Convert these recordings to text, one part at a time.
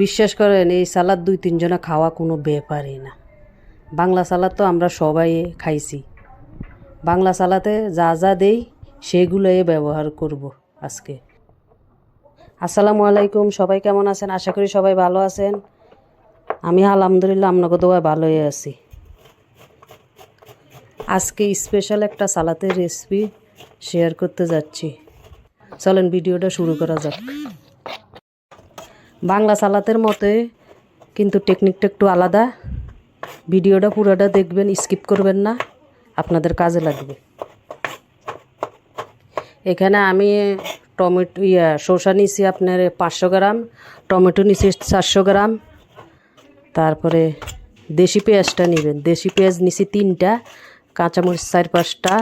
বিশ্বাস করেন, এই সালাদ দুই তিনজনে খাওয়া কোনো ব্যাপারই না। বাংলা সালাদ তো আমরা সবাই খাইছি। বাংলা সালাতে যা যা দেই, সেগুলোই ব্যবহার করব আজকে। আসসালামু আলাইকুম, সবাই কেমন আছেন? আশা করি সবাই ভালো আছেন। আমি আলহামদুলিল্লাহ আপনাকে দোয়া ভালোই আছি। আজকে স্পেশাল একটা সালাতের রেসিপি শেয়ার করতে যাচ্ছি। চলেন, ভিডিওটা শুরু করা যাক। বাংলা সালাতের মতে কিন্তু টেকনিকটা একটু আলাদা। ভিডিওটা পুরোটা দেখবেন, স্কিপ করবেন না, আপনাদের কাজে লাগবে। এখানে আমি টমেটো, ইয়া শসা নিছি আপনার পাঁচশো গ্রাম, টমেটো নিছি চারশো গ্রাম। তারপরে দেশি পেঁয়াজটা নেবেন। দেশি পেঁয়াজ নিছি তিনটা, কাঁচামরিচ চার পাঁচটা।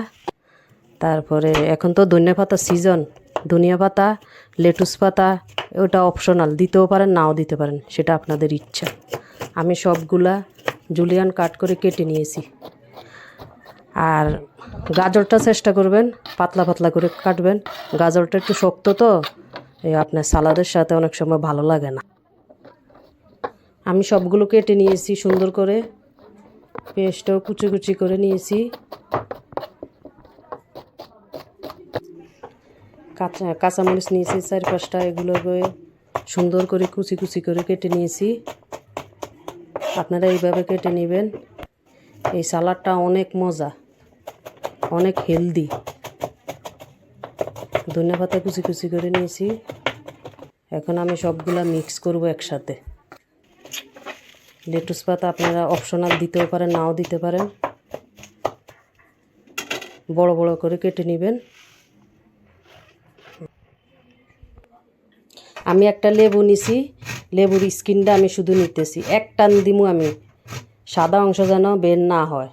তারপরে এখন তো ধনিয়া সিজন। ধনিয়া পাতা, লেটুস পাতা, ওটা অপশনাল দিতেও পারেন, নাও দিতে পারেন, সেটা আপনাদের ইচ্ছা। আমি সবগুলা জুলিয়ান কাট করে কেটে নিয়েছি। আর গাজরটা চেষ্টা করবেন, পাতলা পাতলা করে কাটবেন। গাজরটা একটু শক্ত তো এই আপনার সালাদের সাথে অনেক সময় ভালো লাগে না। আমি সবগুলো কেটে নিয়েছি, সুন্দর করে। পেস্টটাও কুচি কুচি করে নিয়েছি। কাঁচা কাঁচামরিচ নিয়েছি, চার পাঁচটা এগুলোকে সুন্দর করে কুচি কুচি করে কেটে নিয়েছি। আপনারা এইভাবে কেটে নেবেন। এই সালাডটা অনেক মজা, অনেক হেলদি। ধনিয়া পাতা কুচি কুচি করে নিয়েছি। এখন আমি সবগুলা মিক্স করব একসাথে। লেটুস পাতা আপনারা অপশনাল দিতেও পারেন, নাও দিতে পারেন। বড় বড় করে কেটে নেবেন। আমি একটা লেবু নিছি, লেবুর স্কিনটা আমি শুধু নিতেছি। এক টান দিমু আমি। সাদা অংশ যেন বের না হয়।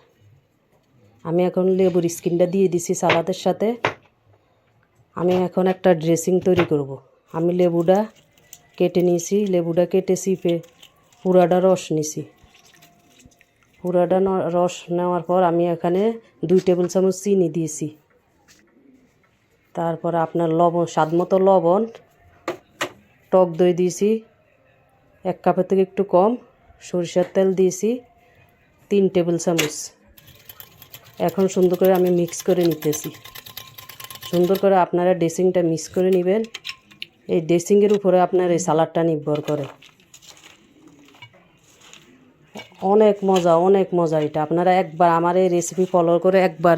আমি এখন লেবুর স্কিনটা দিয়ে দিছি সালাদের সাথে। আমি এখন একটা ড্রেসিং তৈরি করব। আমি লেবুটা কেটে নিয়েছি লেবুটা কেটে চিপে পুরাটা রস নিছি। পুরাটা রস নেওয়ার পর আমি এখানে দুই টেবিল চামচ চিনি দিয়েছি। তারপর আপনার লবণ স্বাদ মতো লবণ টক দই দিয়েছি, এক কাপের থেকে একটু কম, সরিষার তেল দিয়েছি, তিন টেবিল চামচ। এখন সুন্দর করে আমি মিক্স করে নিতেছি। সুন্দর করে আপনারা ড্রেসিংটা মিক্স করে নেবেন। এই ড্রেসিংয়ের উপরে আপনার এই সালাডটা নির্ভর করে। অনেক মজা অনেক মজা এটা। আপনারা একবার আমার এই রেসিপি ফলো করে একবার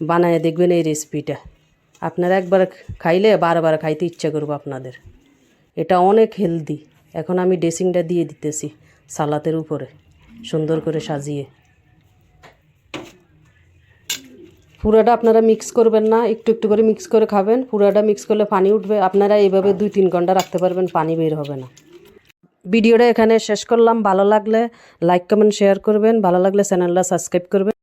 বানায় দেখবেন এই রেসিপিটা আপনারা একবার খাইলে বারবার খাইতে ইচ্ছা করব আপনাদের। এটা অনেক হেলদি। এখন আমি ড্রেসিংটা দিয়ে দিতেছি সালাতের উপরে, সুন্দর করে সাজিয়ে। পুরাটা আপনারা মিক্স করবেন না, একটু একটু করে মিক্স করে খাবেন। পুরাটা মিক্স করলে পানি উঠবে, আপনারা এইভাবে দুই তিন ঘণ্টা রাখতে পারবেন, পানি বের হবে না। ভিডিওটা এখানে শেষ করলাম। ভালো লাগলে লাইক কমেন্ট শেয়ার করবেন। ভালো লাগলে চ্যানেলটা সাবস্ক্রাইব করবেন।